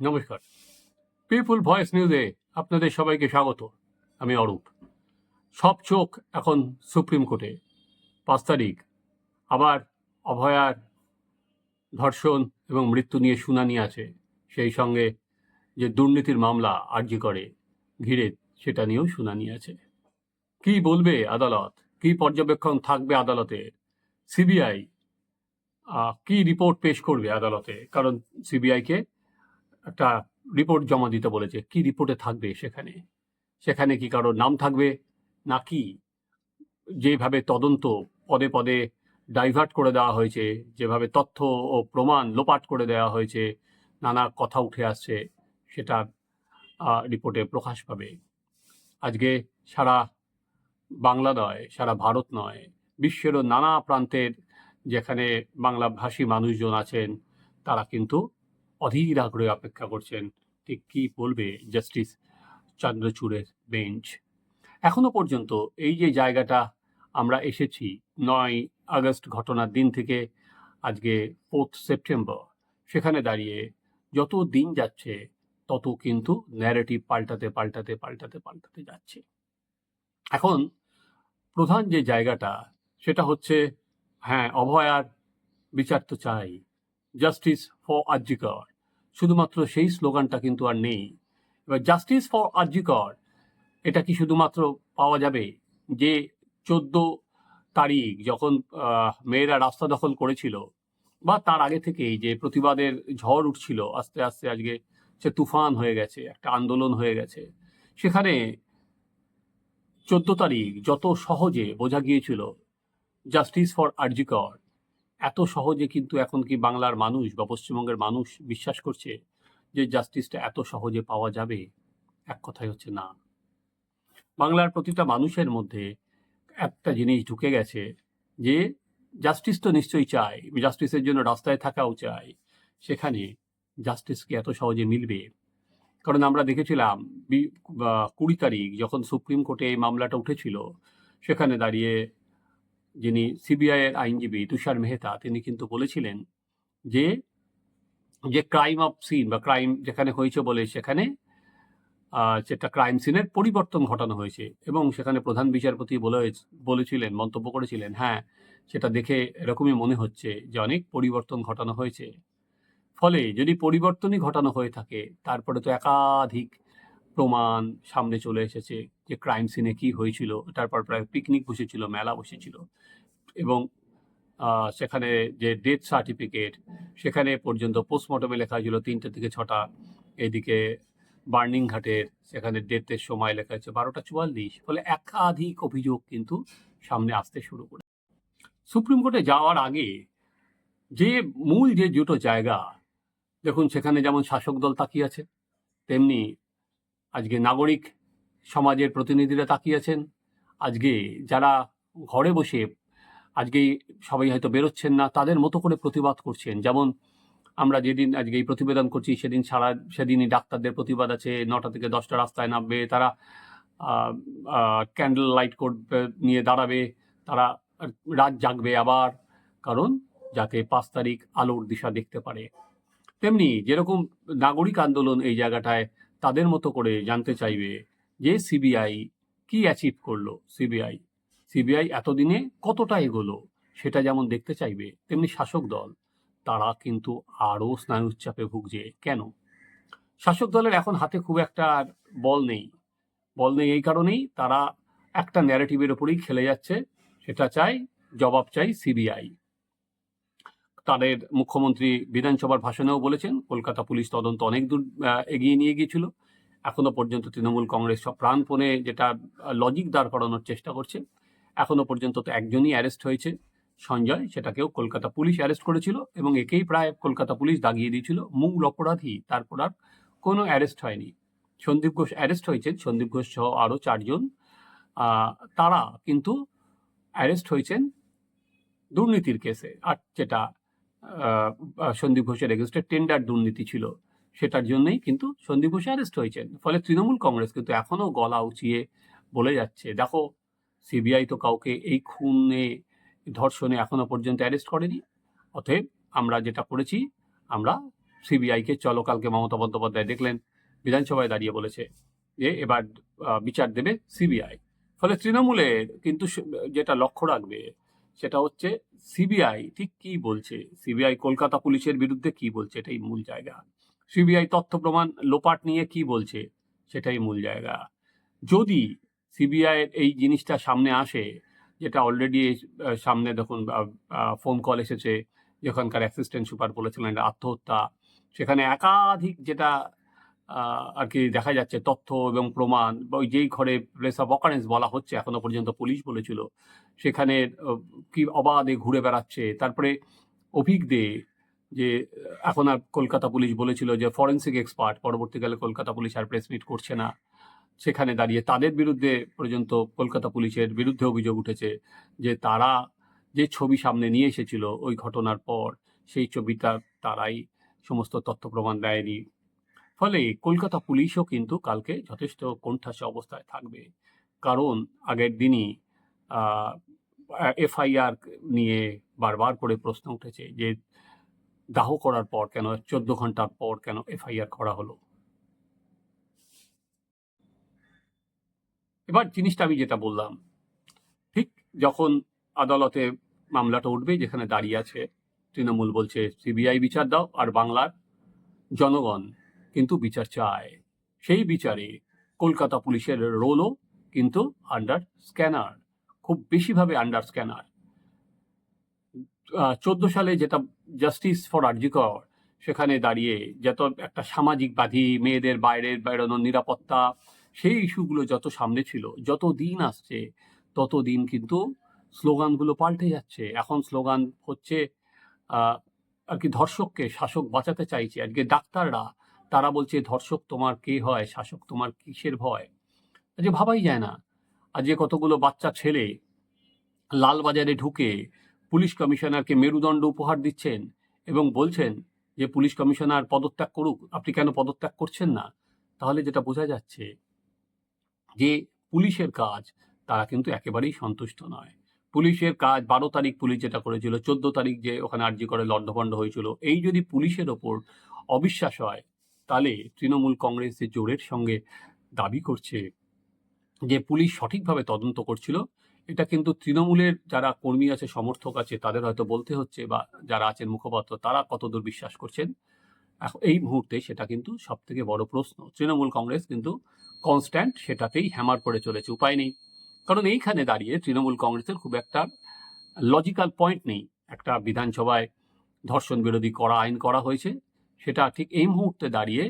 নমস্কার। পিপুল ভয়েস নিউজে আপনাদের সবাইকে স্বাগত। আমি অরূপ। সব চোখ এখন সুপ্রিম কোর্টে পাঁচ তারিখ। আবার অভয়ার ধর্ষণ এবং মৃত্যু নিয়ে শুনানি আছে। সেই সঙ্গে যে দুর্নীতির মামলা আর্জি করে, ঘিরে সেটা নিয়েও শুনানি আছে। কি বলবে আদালত? কি পর্যবেক্ষণ থাকবে আদালতে? সিবিআই কি রিপোর্ট পেশ করবে আদালতে? কারণ সিবিআইকে একটা রিপোর্ট জমা দিতে বলেছে। কি রিপোর্টে থাকবে সেখানে? সেখানে কি কারোর নাম থাকবে? নাকি যেভাবে তদন্ত পদে পদে ডাইভার্ট করে দেওয়া হয়েছে, যেভাবে তথ্য ও প্রমাণ লোপাট করে দেওয়া হয়েছে, নানা কথা উঠে আসছে, সেটা রিপোর্টে প্রকাশ পাবে। আজকে সারা বাংলা নয়, সারা ভারত নয়, বিশ্বেরও নানা প্রান্তের যেখানে বাংলাভাষী মানুষজন আছেন, তারা কিন্তু অধীর আগ্রহে অপেক্ষা করছেন, ঠিক কী বলবে জাস্টিস চন্দ্রচূড়ের বেঞ্চ? এখনও পর্যন্ত এই যে জায়গাটা আমরা এসেছি, নয় আগস্ট ঘটনার দিন থেকে, আজকে ফোর্থ সেপ্টেম্বর, সেখানে দাঁড়িয়ে যত দিন যাচ্ছে, তত কিন্তু ন্যারেটিভ পাল্টাতে পাল্টাতে পাল্টাতে পাল্টাতে যাচ্ছে। এখন প্রধান যে জায়গাটা, সেটা হচ্ছে হ্যাঁ অভয়ার বিচার তো চাই, জাস্টিস ফর আর্জিকর শুধুমাত্র সেই স্লোগানটা কিন্তু আর নেই। এবার জাস্টিস ফর আর্জিকর এটা কি শুধুমাত্র পাওয়া যাবে? যে চোদ্দ তারিখ যখন মেয়েরা রাস্তা দখল করেছিল বা তার আগে থেকেই যে প্রতিবাদের ঝড় উঠছিল, আস্তে আস্তে আজকে সে তুফান হয়ে গেছে, একটা আন্দোলন হয়ে গেছে। সেখানে চোদ্দ তারিখ যত সহজে বোঝা গিয়েছিল জাস্টিস ফর আর্জিকর এত সহজে কিন্তু এখন কি বাংলার মানুষ বা পশ্চিমবঙ্গের মানুষ বিশ্বাস করছে যে জাস্টিসটা এত সহজে পাওয়া যাবে? এক কথাই হচ্ছে না। বাংলার প্রতিটা মানুষের মধ্যে একটা জিনিস ঢুকে গেছে যে জাস্টিস তো নিশ্চয়ই চাই জাস্টিসের জন্য রাস্তায় থাকাও চাই সেখানে জাস্টিস কি এত সহজে মিলবে। কারণ আমরা দেখেছিলাম কুড়ি তারিখ যখন সুপ্রিম কোর্টে এই মামলাটা উঠেছিল, সেখানে দাঁড়িয়ে যিনি সিবিআই এর আইনজীবী তুষার মেহতা, তিনি কিন্তু বলেছিলেন যে যে ক্রাইম অফ সিন বা ক্রাইম যেখানে হয়েছে বলে সেখানে সেটা ক্রাইম সিনের পরিবর্তন ঘটানো হয়েছে এবং সেখানে প্রধান বিচারপতি বলে, বলেছিলেন, মন্তব্য করেছিলেন হ্যাঁ সেটা দেখে এরকমই মনে হচ্ছে যে অনেক পরিবর্তন ঘটানো হয়েছে। ফলে যদি পরিবর্তনই ঘটানো হয়ে থাকে, তারপরে তো একাধিক প্রমাণ সামনে চলে এসেছে যে ক্রাইম সিনে কি হয়েছিল, তারপর প্রায় পিকনিক বসেছিল, মেলা বসেছিল এবং সেখানে যে ডেথ সার্টিফিকেট সেখানে পর্যন্ত পোস্টমর্টমে লেখা ছিল তিনটে থেকে ছটা। এদিকে বার্নিং ঘাটের সেখানে ডেথের সময় লেখা হয়েছে বারোটা চুয়াল্লিশ। ফলে একাধিক অভিযোগ কিন্তু সামনে আসতে শুরু করে। সুপ্রিম কোর্টে যাওয়ার আগে যে মূল যে দুটো জায়গা, দেখুন সেখানে যেমন শাসক দল তাকিয়ে আছে, তেমনি আজকে নাগরিক সমাজের প্রতিনিধিরা তাকিয়ে আছেন। আজকে যারা ঘরে বসে আজকে সবাই হয়তো বেরোচ্ছেন না, তাদের মতো করে প্রতিবাদ করছেন। যেমন আমরা যেদিন আজকে এই প্রতিবেদন করছি, সেদিন সারা, সেদিনই ডাক্তারদের প্রতিবাদ আছে। নটা থেকে দশটা রাস্তায় নামবে, তারা ক্যান্ডেল লাইট করবে নিয়ে দাঁড়াবে, তারা রাত জাগবে আবার, কারণ যাতে পাঁচ তারিখ আলোর দিশা দেখতে পারে। তেমনি যেরকম নাগরিক আন্দোলন এই জায়গাটায় তাদের মতো করে জানতে চাইবে যে সিবিআই কি অ্যাচিভ করল সিবিআই। সিবিআই এতদিনে কতটা এগোলো সেটা যেমন দেখতে চাইবে, তেমনি শাসক দল, তারা কিন্তু আরও স্নায়ুচাপে ভুগছে। কেন? শাসক দলের এখন হাতে খুব একটা বল নেই। বল নেই এই কারণেই তারা একটা ন্যারেটিভের ওপরেই খেলে যাচ্ছে। সেটা চাই, জবাব চাই সিবিআই। তাদের মুখ্যমন্ত্রী বিধানসভার ভাষণেও বলেছেন, কলকাতা পুলিশ তদন্ত অনেক দূর এগিয়ে নিয়ে গিয়েছিল। এখনও পর্যন্ত তৃণমূল কংগ্রেস সব প্রাণপণে যেটা লজিক দাঁড় করানোর চেষ্টা করছে, এখনও পর্যন্ত তো একজনই অ্যারেস্ট হয়েছে। সঞ্জয়, সেটাকেও কলকাতা পুলিশ অ্যারেস্ট করেছিল এবং একেই প্রায় কলকাতা পুলিশ দাগিয়ে দিয়েছিল। মূল অপরাধী তারপর আর কোনো অ্যারেস্ট হয়নি। সন্দীপ ঘোষ অ্যারেস্ট হয়েছেন, সন্দীপ ঘোষ সহ আরও চারজন। তারা কিন্তু অ্যারেস্ট হয়েছেন দুর্নীতির কেসে আর যেটা সন্দীপ ঘোষের এগেনস্টে টেন্ডার দুর্নীতি ছিল। সেটার জন্যই কিন্তু সন্দীপ ঘোষ অ্যারেস্ট হয়েছেন। ফলে তৃণমূল কংগ্রেস কিন্তু এখনও গলা উঁচিয়ে বলে যাচ্ছে, দেখো সিবিআই তো কাউকে এই খুনে, ধর্ষণে এখনও পর্যন্ত অ্যারেস্ট করেনি। অতএব আমরা যেটা করেছি, আমরা সিবিআইকে চলো, কালকে মমতা বন্দ্যোপাধ্যায় দেখলেন, বিধানসভায় দাঁড়িয়ে বলেছে যে এবার বিচার দেবে সিবিআই ফলে তৃণমূলের কিন্তু যেটা লক্ষ্য রাখবে সেটা হচ্ছে সিবিআই। ঠিক কি বলছে? সিবিআই কলকাতা পুলিশের বিরুদ্ধে কি বলছে? এটাই মূল জায়গা। সিবিআই তথ্য প্রমাণ লোপাট নিয়ে কি বলছে? সেটাই মূল জায়গা। যদি সিবিআই এই জিনিসটা সামনে আসে, যেটা অলরেডি সামনে দেখুন ফোন কল এসেছে, যেখানকার অ্যাসিস্ট্যান্ট সুপার বলেছিলেন, আত্মহত্যা, সেখানে একাধিক যেটা আর কি দেখা যাচ্ছে তথ্য এবং প্রমাণ, ওই যেই ঘরে প্লেস অফ অকারেন্স বলা হচ্ছে এখনও পর্যন্ত পুলিশ বলেছিল, সেখানে কি অবাধে ঘুরে বেড়াচ্ছে। তারপরে অভিক দে, যে, এখন আর কলকাতা পুলিশ বলেছিল যে ফরেন্সিক এক্সপার্ট পরবর্তীকালে কলকাতা পুলিশ আর প্রেস মিট করছে না। সেখানে দাঁড়িয়ে তাদের বিরুদ্ধে পর্যন্ত কলকাতা পুলিশের বিরুদ্ধে অভিযোগ উঠেছে যে, তারা যে ছবি সামনে নিয়ে এসেছিল ওই ঘটনার পর, সেই ছবিটা তারাই সমস্ত তথ্য প্রমাণ দেয়নি। ফলে কলকাতা পুলিশও কিন্তু কালকে যথেষ্ট কোণঠাসা অবস্থায় থাকবে। কারণ আগের দিনই এফআইআর নিয়ে বারবার করে প্রশ্ন উঠেছে যে, দাহ করার পর কেন, চোদ্দ ঘণ্টার পর কেন এফআইআর করা হলো? এবার জিনিসটা আমি যেটা বললাম, ঠিক যখন আদালতে মামলাটা উঠবে যেখানে দাঁড়িয়ে আছে, তৃণমূল বলছে, সিবিআই বিচার দাও, আর বাংলার জনগণ কিন্তু বিচার চায়। সেই বিচারে কলকাতা পুলিশের রোলও কিন্তু আন্ডার স্ক্যানার খুব বেশিভাবে আন্ডার স্ক্যানার চোদ্দ সালে যেটা জাস্টিস ফর আরজিকর সেখানে দাঁড়িয়ে যত একটা সামাজিক বাধি, মেয়েদের বাইরের বেরোনোর নিরাপত্তা, সেই ইস্যুগুলো যত সামনে ছিল, যত দিন আসছে, তত দিন কিন্তু স্লোগানগুলো পাল্টে যাচ্ছে। এখন স্লোগান হচ্ছে আর কি ধর্ষককে শাসক বাঁচাতে চাইছে আজকে ডাক্তাররা তারা বলছে, ধর্ষক তোমার কে হয়? শাসক তোমার কিসের ভয়? আজকে ভাবাই যায় না। আজকে কতগুলো বাচ্চা ছেলে লালবাজারে ঢুকে পুলিশ কমিশনারকে মেরুদণ্ড উপহার দিচ্ছেন এবং বলছেন যে, পুলিশ কমিশনার পদত্যাগ করুক, আপনি কেন পদত্যাগ করছেন না? তাহলে যেটা বোঝা যাচ্ছে যে, পুলিশের কাজ, তারা কিন্তু একেবারেই সন্তুষ্ট নয়। পুলিশের কাজ বারো তারিখ পুলিশ যেটা করেছিল, চোদ্দ তারিখ যে ওখানে আর্জি করে লণ্ডভণ্ড হয়েছিল, এই যদি পুলিশের ওপর অবিশ্বাস হয় তাহলে তৃণমূল কংগ্রেস যে জোরের সঙ্গে দাবি করছে যে পুলিশ সঠিকভাবে তদন্ত করছিল। এটা কিন্তু তৃণমূলের যারা কর্মী আছে, সমর্থক আছে, তাদের হয়তো বলতে হচ্ছে বা যারা আছেন মুখপাত্র, তারা কতদূর বিশ্বাস করছেন? এই মুহূর্তে সেটা কিন্তু সব থেকে বড় প্রশ্ন। তৃণমূল কংগ্রেস কিন্তু কনস্ট্যান্ট সেটাতেই হ্যামার করে চলেছে, উপায় নেই। কারণ এইখানে দাঁড়িয়ে তৃণমূল কংগ্রেসের খুব একটা লজিক্যাল পয়েন্ট নেই। একটা বিধানসভায় ধর্ষণ বিরোধী করা, আইন করা হয়েছে। সেটা ঠিক এই মুহূর্তে দাঁড়িয়ে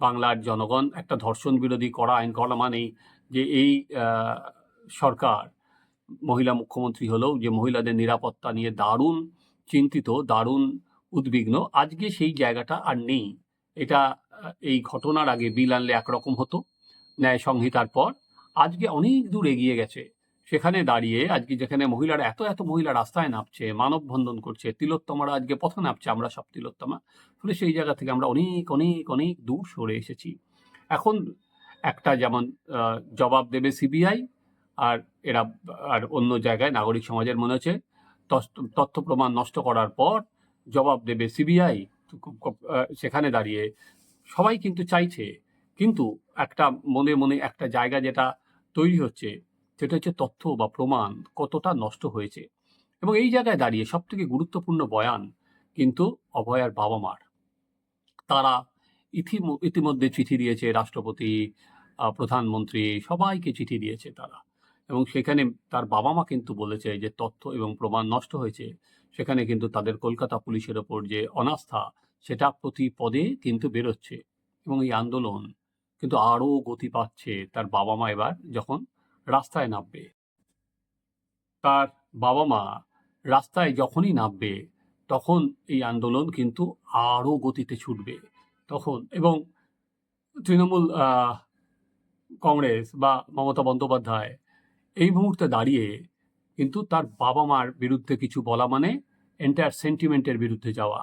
বাংলার জনগণ একটা ধর্ষণ বিরোধী করা আইন করা মানেই যে এই সরকার, মহিলা মুখ্যমন্ত্রী হলেও যে মহিলাদের নিরাপত্তা নিয়ে দারুণ চিন্তিত, দারুণ উদ্বিগ্ন, আজকে সেই জায়গাটা আর নেই। এটা এই ঘটনার আগে বিল আনলে একরকম হতো, ন্যায় সংহিতার পর। আজকে অনেক দূর এগিয়ে গেছে। সেখানে দাঁড়িয়ে আজকে যেখানে মহিলারা এত এত মহিলা রাস্তায় নামছে, মানববন্ধন করছে, তিলোত্তমারা আজকে পথে নামছে, আমরা সব তিলোত্তমা। ফলে সেই জায়গা থেকে আমরা অনেক অনেক অনেক দূর সরে এসেছি। এখন একটা যেমন জবাব দেবে সিবিআই আর এরা, আর অন্য জায়গায় নাগরিক সমাজের মনে হচ্ছে তথ্য- তথ্য প্রমাণ নষ্ট করার পর জবাব দেবে সিবিআই। সেখানে দাঁড়িয়ে সবাই কিন্তু চাইছে। কিন্তু একটা মনে মনে একটা জায়গা যেটা তৈরি হচ্ছে সেটা হচ্ছে তথ্য বা প্রমাণ কতটা নষ্ট হয়েছে। এবং এই জায়গায় দাঁড়িয়ে সব থেকে গুরুত্বপূর্ণ বয়ান কিন্তু অভয়ার বাবা মার। তারা ইতিম- ইতিমধ্যে চিঠি দিয়েছে রাষ্ট্রপতি প্রধানমন্ত্রী, সবাইকে চিঠি দিয়েছে তারা। এবং সেখানে তার বাবা মা কিন্তু বলেছে যে তথ্য এবং প্রমাণ নষ্ট হয়েছে। সেখানে কিন্তু তাদের কলকাতা পুলিশের ওপর যে অনাস্থা, সেটা প্রতি পদে কিন্তু বেরোচ্ছে। এবং এই আন্দোলন কিন্তু আরও গতি পাচ্ছে তার বাবা মা এবার যখন রাস্তায় নামবে। তার বাবা মা রাস্তায় যখনই নামবে, তখন এই আন্দোলন কিন্তু আরও গতিতে ছুটবে। তখন এবং তৃণমূল কংগ্রেস বা মমতা বন্দ্যোপাধ্যায় এই মুহূর্তে দাঁড়িয়ে কিন্তু তার বাবা মার বিরুদ্ধে কিছু বলা মানে এন্টায়ার সেন্টিমেন্টের বিরুদ্ধে যাওয়া।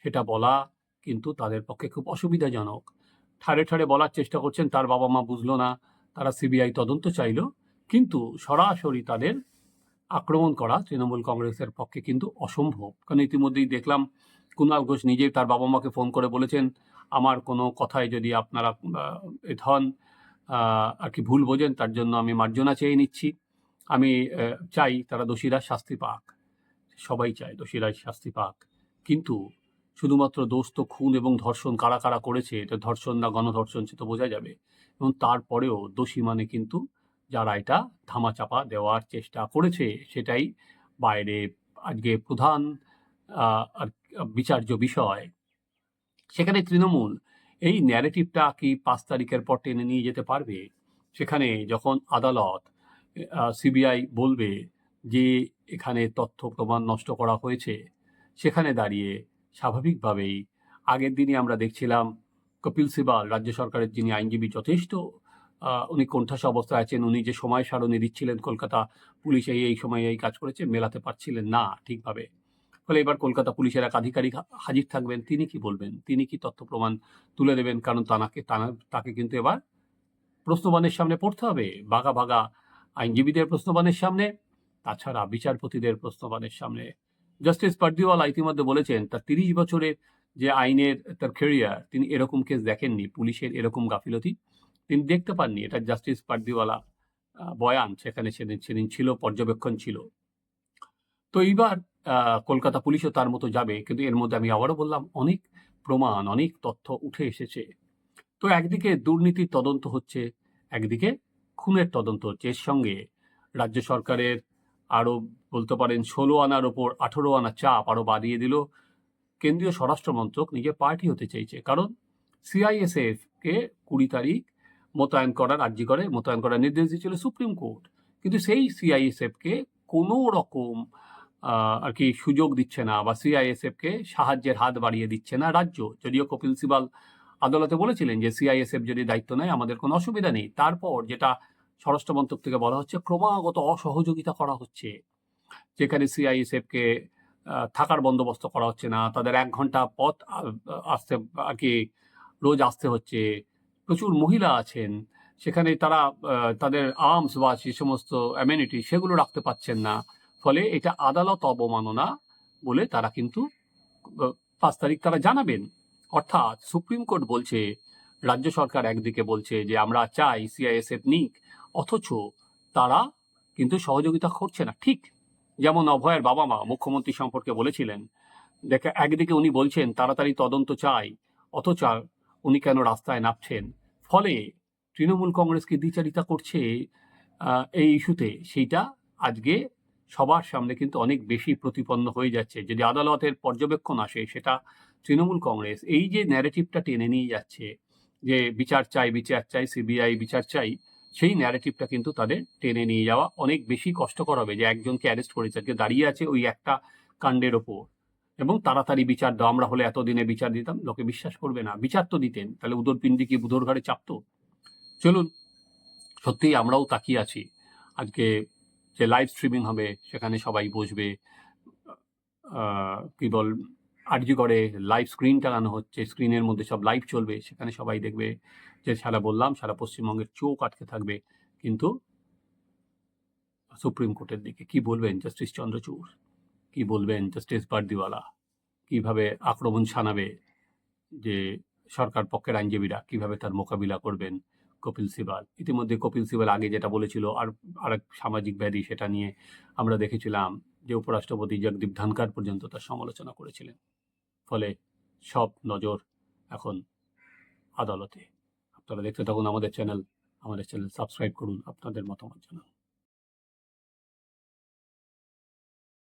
সেটা বলা কিন্তু তাদের পক্ষে খুব অসুবিধাজনক। ঠাড়ে ঠাড়ে বলার চেষ্টা করছেন, তার বাবা মা বুঝলো না, তারা সিবিআই তদন্ত চাইলো কিন্তু সরাসরি তাদের আক্রমণ করা তৃণমূল কংগ্রেসের পক্ষে কিন্তু অসম্ভব। কারণ ইতিমধ্যেই দেখলাম, কুণাল ঘোষ নিজে তার বাবা মাকে ফোন করে বলেছেন, আমার কোনো কথায় যদি আপনারা ধন আর কি ভুল বোঝেন, তার জন্য আমি মার্জনা চেয়ে নিচ্ছি। আমি চাই তারা দোষীরা শাস্তি পাক। সবাই চায় দোষীরা শাস্তি পাক। কিন্তু শুধুমাত্র দোষ তো খুন এবং ধর্ষণ কারা কারা করেছে, এটা ধর্ষণ না গণধর্ষণ, সে তো বোঝা যাবে। এবং তারপরেও দোষী মানে কিন্তু যারা এটা ধামাচাপা দেওয়ার চেষ্টা করেছে, সেটাই বাইরে আজকে প্রধান বিচার্য বিষয়। সেখানে তৃণমূল এই ন্যারেটিভটা কি পাঁচ তারিখের পর টেনে নিয়ে যেতে পারবে? সেখানে যখন আদালত সিবিআই বলবে যে এখানে তথ্য প্রমাণ নষ্ট করা হয়েছে, সেখানে দাঁড়িয়ে স্বাভাবিকভাবেই আগের দিনই আমরা দেখছিলাম কপিল সিবাল, রাজ্য সরকারের যিনি আইনজীবী যথেষ্ট উনি কোণঠাসা অবস্থায় আছেন, উনি যে সময় সারণী দিচ্ছিলেন কলকাতা পুলিশ এই এই সময় এই কাজ করেছে, মেলাতে পারছিলেন না ঠিকভাবে। ফলে এবার কলকাতা পুলিশের এক আধিকারিক হাজির থাকবেন। তিনি কি বলবেন? তিনি কি তথ্য প্রমাণ তুলে দেবেন? কারণ তানাকে, তানা- তাকে কিন্তু এবার প্রশ্নবানের সামনে পড়তে হবে। বাঘা বাঘা আইনজীবীদের প্রশ্নবানের সামনে, তাছাড়া বিচারপতিদের প্রশ্নবানের সামনে। জাস্টিস পার্দিওয়ালা ইতিমধ্যে বলেছেন, তার তিরিশ বছরের যে আইনের, তার ক্যারিয়ার তিনি এরকম কেস দেখেননি। পুলিশের এরকম গাফিলতি তিনি দেখতে পাননি এটা জাস্টিস পার্দিওয়ালা বয়ান সেখানে সেদিন সেদিন ছিল, পর্যবেক্ষণ ছিল। তো এইবার কলকাতা পুলিশও তার মতো যাবে, কিন্তু এর মধ্যে আমি আবারও বললাম, অনেক প্রমাণ, অনেক তথ্য উঠে এসেছে। তো একদিকে দুর্নীতির তদন্ত হচ্ছে, একদিকে খুনের তদন্ত হচ্ছে। এর সঙ্গে রাজ্য সরকারের আরও বলতে পারেন, ষোলো আনার ওপর আঠেরো আনা চাপ আরও বাড়িয়ে দিল। কেন্দ্রীয় স্বরাষ্ট্র মন্ত্রক নিজে পার্টি হতে চাইছে, কারণ সিআইএসএফ কে কুড়ি তারিখ মোতায়েন করার আর্জি করে, মোতায়েন করার নির্দেশ দিয়েছিল সুপ্রিম কোর্ট। কিন্তু সেই সিআইএসএফ কে কোনো রকম আর কি সুযোগ দিচ্ছে না বা সিআইএসএফ কে সাহায্যের হাত বাড়িয়ে দিচ্ছে না রাজ্য। যদিও কপিল সিবাল আদালতে বলেছিলেন যে সিআইএসএফ যদি দায়িত্ব নেয়, আমাদের কোনো অসুবিধা নেই। তারপর যেটা স্বরাষ্ট্র মন্ত্রক থেকে বলা হচ্ছে, ক্রমাগত অসহযোগিতা করা হচ্ছে। যেখানে সিআইএসএফ কে থাকার বন্দোবস্ত করা হচ্ছে না, তাদের এক ঘণ্টা পথ আসতে, আর কি রোজ আসতে হচ্ছে। প্রচুর মহিলা আছেন, সেখানে তারা তাদের আর্মস বা যে সমস্ত অ্যামিনিটি সেগুলো রাখতে পাচ্ছেন না। ফলে এটা আদালত অবমাননা বলে তারা কিন্তু পাঁচ তারিখ তারা জানাবেন। অর্থাৎ সুপ্রিম কোর্ট বলছে, রাজ্য সরকার একদিকে বলছে যে আমরা চাই সিআইএসএফ নিক, অথচ তারা কিন্তু সহযোগিতা করছে না। ঠিক যেমন অভয়ের বাবা মা মুখ্যমন্ত্রী সম্পর্কে বলেছিলেন, দেখে একদিকে উনি বলছেন, তাড়াতাড়ি তদন্ত চাই, অথচ উনি কেন রাস্তায় নামছেন? ফলে তৃণমূল কংগ্রেসকে দ্বিচারিতা করছে এই ইস্যুতে। সেইটা আজকে সবার সামনে কিন্তু অনেক বেশি প্রতিপন্ন হয়ে যাচ্ছে। যদি আদালতের পর্যবেক্ষণ আসে, সেটা তৃণমূল কংগ্রেস। এই যে ন্যারেটিভটা টেনে নিয়ে যাচ্ছে, যে বিচার চাই বিচার চাই সিবিআই বিচার চাই, সেই ন্যারেটিভটা কিন্তু তাদের টেনে নিয়ে যাওয়া অনেক বেশি কষ্টকর হবে যে একজনকে অ্যারেস্ট করেছে, আজকে দাঁড়িয়ে আছে ওই একটা কাণ্ডের ওপর। এবং তাড়াতাড়ি বিচার দাও, আমরা হলে এতদিনে বিচার দিতাম। লোকে বিশ্বাস করবে না। বিচার তো দিতেন। তাহলে উদরপিণ্ডি কি বুধর ঘাড়ে চাপতো? চলুন, সত্যিই আমরাও তাকিয়ে আছি। আজকে যে লাইভ স্ট্রিমিং হবে, সেখানে সবাই বসবে। কি বল আরজি করে লাইভ স্ক্রিন টানানো হচ্ছে স্ক্রিনের মধ্যে সব লাইভ চলবে। সেখানে সবাই দেখবে যে সারা বললাম, সারা পশ্চিমবঙ্গের চোখ আটকে থাকবে। কিন্তু সুপ্রিম কোর্টের দিকে কি বলবেন জাস্টিস চন্দ্রচূড়? কি বলবেন জাস্টিস বার্দিওয়ালা কীভাবে আক্রমণ শানাবে যে সরকার পক্ষের আইনজীবীরা? কীভাবে তার মোকাবিলা করবেন কপিল সিবাল? ইতিমধ্যে কপিল সিবাল আগে যেটা বলেছিল, আর আরেক সামাজিক ব্যাধি সেটা নিয়ে আমরা দেখেছিলাম যে উপরাষ্ট্রপতি জগদীপ ধনকার পর্যন্ত তার সমালোচনা করেছিলেন। ফলে সব নজর এখন আদালতে। আপনারা দেখতে থাকুন আমাদের চ্যানেল। আমাদের চ্যানেল সাবস্ক্রাইব করুন, আপনাদের মতামত জানান।